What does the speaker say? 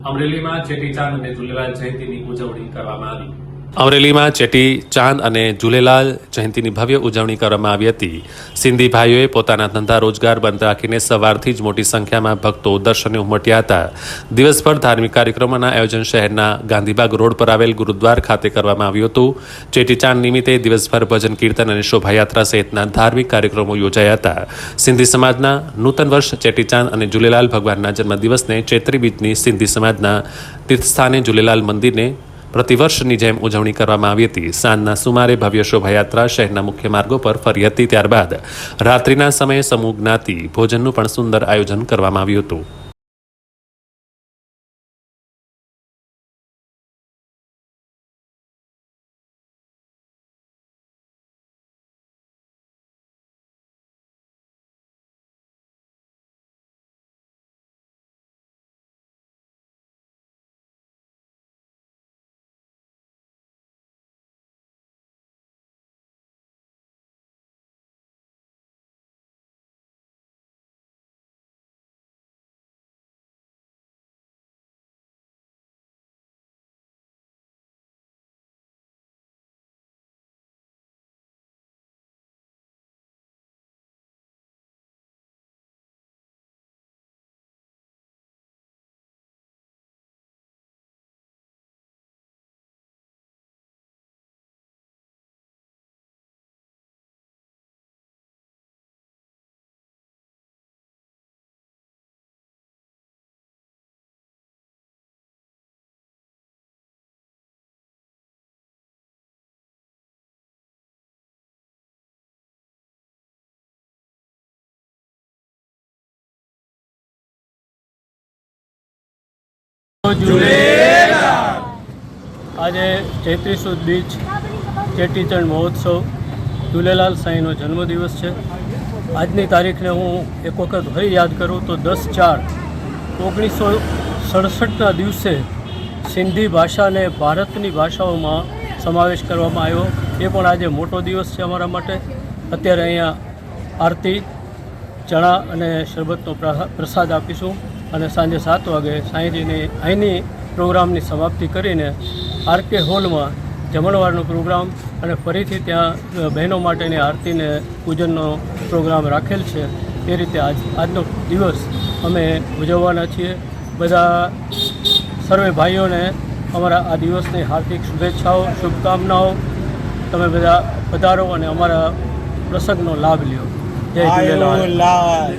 અમરેલીમાં ચેટીચાંદ અને ઝુલેલાલ જયંતિની ઉજવણી કરવામાં આવી. અમરેલીમાં ચેટી, ચાંદ અને ઝૂલેલાલ જયંતિની ભવ્ય ઉજવણી કરવામાં આવી હતી. સિંધી ભાઈઓએ પોતાના ધંધા રોજગાર બંધ રાખીને સવારથી જ મોટી સંખ્યામાં ભક્તો દર્શને ઉમટ્યા હતા. દિવસભર ધાર્મિક કાર્યક્રમોના આયોજન શહેરના ગાંધીબાગ રોડ પર આવેલ ગુરુદ્વાર ખાતે કરવામાં આવ્યું હતું. ચેટીચાંદ નિમિત્તે દિવસભર ભજન, કીર્તન અને શોભાયાત્રા સહિતના ધાર્મિક કાર્યક્રમો યોજાયા હતા. સિંધી સમાજના નૂતન વર્ષ ચેટીચાંદ અને ઝૂલેલાલ ભગવાનના જન્મદિવસને ચૈત્રી બીજની સિંધી સમાજના તીર્થસ્થાને ઝૂલેલાલ મંદિરને પ્રતિવર્ષની જેમ ઉજવણી કરવામાં આવી હતી. સાંજના સુમારે ભવ્ય શોભાયાત્રા શહેરના મુખ્ય માર્ગો પર ફરી હતી. ત્યારબાદ રાત્રિના સમયે સમૂહ જ્ઞાતિ ભોજનનું પણ સુંદર આયોજન કરવામાં આવ્યું હતું. આજે ચૈત્રી બીચ ચેટીચંડ મહોત્સવ ઝૂલેલાલ સાંઈનો જન્મદિવસ છે. આજની તારીખને હું એક વખત ફરી યાદ કરું તો દસ ચાર ઓગણીસો સડસઠના દિવસે સિંધી ભાષાને ભારતની ભાષાઓમાં સમાવેશ કરવામાં આવ્યો. એ પણ આજે મોટો દિવસ છે અમારા માટે. અત્યારે અહીંયા આરતી, ચણા અને શરબતનો પ્રા- પ્રસાદ આપીશું. અને સાંજે સાત વાગે સાંઈજીની અહીંની પ્રોગ્રામની સમાપ્તિ કરીને આરકે હોલમાં જમણવારનો પ્રોગ્રામ અને ફરીથી ત્યાં બહેનો માટેની આરતીને પૂજનનો પ્રોગ્રામ રાખેલ છે. એ રીતે આજ આજનો દિવસ અમે ઉજવવાના છીએ. બધા સર્વે ભાઈઓને અમારા આ દિવસની હાર્દિક શુભેચ્છાઓ શુભકામનાઓ. તમે બધા પધારો અને અમારા પ્રસંગનો લાભ લ્યો. જય ઝૂલેલાલ